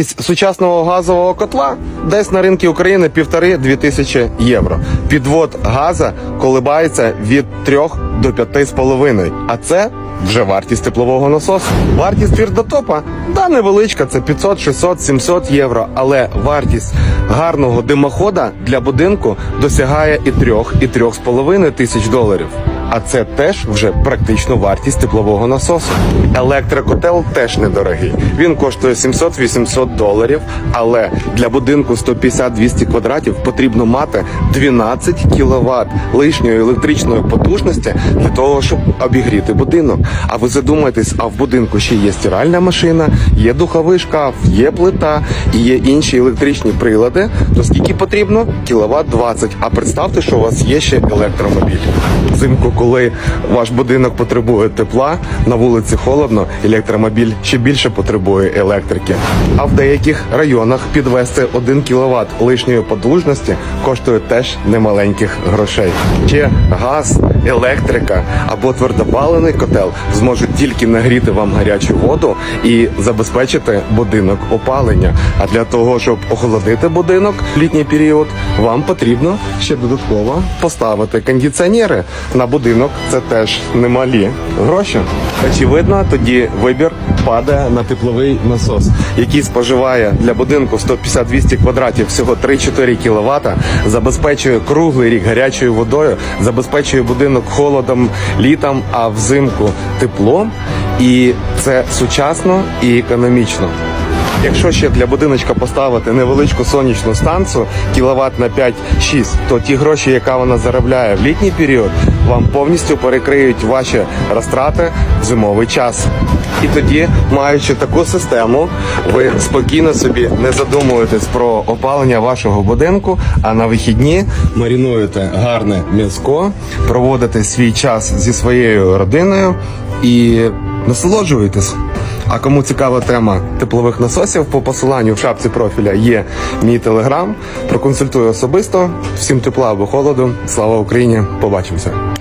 Сучасного газового котла десь на ринку України півтори-дві тисячі євро. Підвод газа колибається від трьох до п'яти з половиною. А це вже вартість теплового насосу. Вартість твердотопа да невеличка, це 500, 600, 700 євро. Але вартість гарного димохода для будинку досягає і трьох, і трьох з половиною тисяч доларів. А це теж вже практично вартість теплового насосу. Електрокотел теж недорогий. Він коштує 700-800 доларів, але для будинку 150-200 квадратів потрібно мати 12 кВт лишньої електричної потужності для того, щоб обігріти будинок. А ви задумаєтесь, а в будинку ще є стиральна машина, є духовий шкаф, є плита і є інші електричні прилади. То скільки потрібно? Кіловат 20. А представте, що у вас є ще електромобіль. Взимку, коли ваш будинок потребує тепла, на вулиці холодно, електромобіль ще більше потребує електрики. А в деяких районах підвести 1 кВт лишньої потужності коштує теж немаленьких грошей. Ще газ, електрика або твердопалений котел зможуть тільки нагріти вам гарячу воду і забезпечити будинок опалення. А для того, щоб охолодити будинок в літній період, вам потрібно ще додатково поставити кондиціонери на будинок. Це теж немалі гроші. Очевидно, тоді вибір падає на тепловий насос, який споживає для будинку 150-200 квадратів всього 3-4 кВт, забезпечує круглий рік гарячою водою, забезпечує будинок холодом літом, а взимку теплом. І це сучасно і економічно. Якщо ще для будиночка поставити невеличку сонячну станцію кіловат на 5-6, то ті гроші, яка вона заробляє в літній період, вам повністю перекриють ваші розтрати в зимовий час. І тоді, маючи таку систему, ви спокійно собі не задумуєтесь про опалення вашого будинку, а на вихідні марінуєте гарне м'язко, проводите свій час зі своєю родиною і насолоджуєтесь. А кому цікава тема теплових насосів, по посиланню в шапці профіля є мій телеграм. Проконсультую особисто. Всім тепла або холоду. Слава Україні! Побачимося!